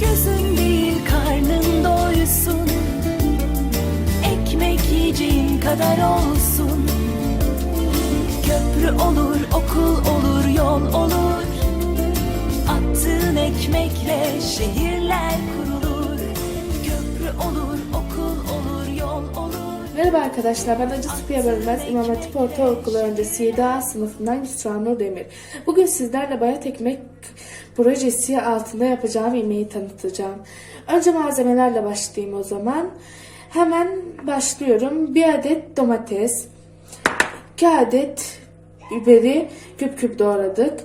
Gözün değil karnın doysun. Ekmek yiyeceğin kadar olsun. Köprü olur, okul olur, yol olur. Attığın ekmekle şehirler kurulur olur, okul olur, yol olur Merhaba arkadaşlar, ben Acı Supiye Bölmez İmam Hatip Ortaokulu öncesi 7A sınıfından Yusra Nur Demir. Bugün sizlerle bayat ekmek projesi altında yapacağım yemeği tanıtacağım. Önce malzemelerle başlayayım o zaman. Hemen başlıyorum. Bir adet domates, 2 adet biberi küp küp doğradık.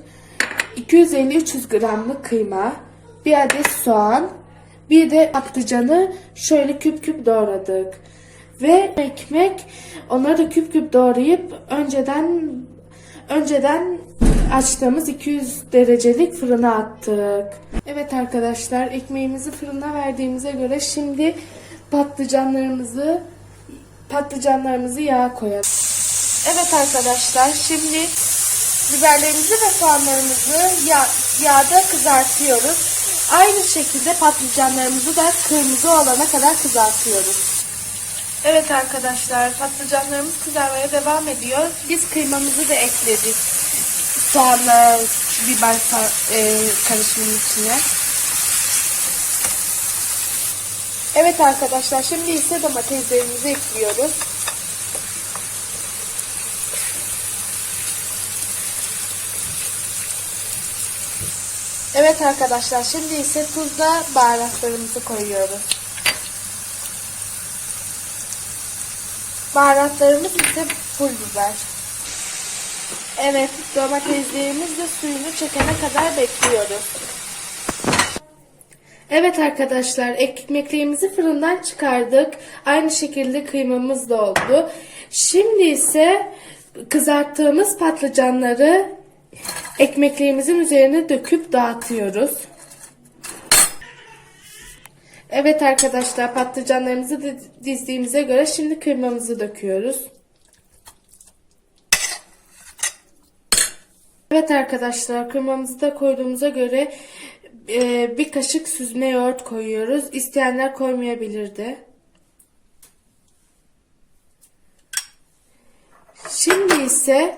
250-300 gramlık kıyma, bir adet soğan, bir de patlıcanı şöyle küp küp doğradık. Ve ekmek onları da küp küp doğrayıp önceden önceden açtığımız 200 derecelik fırına attık. Evet arkadaşlar ekmeğimizi fırına verdiğimize göre şimdi patlıcanlarımızı patlıcanlarımızı yağa koyalım. Evet arkadaşlar şimdi biberlerimizi ve soğanlarımızı yağ, yağda kızartıyoruz. Aynı şekilde patlıcanlarımızı da kırmızı olana kadar kızartıyoruz. Evet arkadaşlar patlıcanlarımız kızarmaya devam ediyor. Biz kıymamızı da ekledik. Soğanla biber e, karışımının içine. Evet arkadaşlar şimdi ise domateslerimizi ekliyoruz. Evet arkadaşlar şimdi ise tuzla baharatlarımızı koyuyoruz. Baharatlarımız ise pul biber. Evet domateslerimiz de suyunu çekene kadar bekliyoruz. Evet arkadaşlar ekmeklerimizi fırından çıkardık. Aynı şekilde kıymamız da oldu. Şimdi ise kızarttığımız patlıcanları ekmeklerimizin üzerine döküp dağıtıyoruz. Evet arkadaşlar patlıcanlarımızı di- dizdiğimize göre şimdi kıymamızı döküyoruz. Evet arkadaşlar kıymamızı da koyduğumuza göre e, bir kaşık süzme yoğurt koyuyoruz. İsteyenler koymayabilirdi. Şimdi ise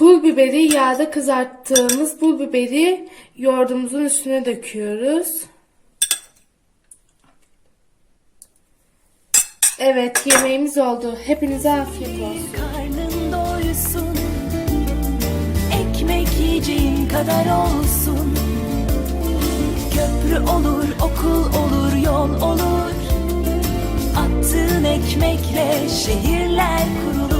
pul biberi yağda kızarttığımız pul biberi yoğurdumuzun üstüne döküyoruz. Evet yemeğimiz oldu. Hepinize afiyet olsun. Karnın doysun Ekmek yiyeceğin kadar olsun Köprü olur, okul olur, yol olur Attığın ekmekle şehirler kurulur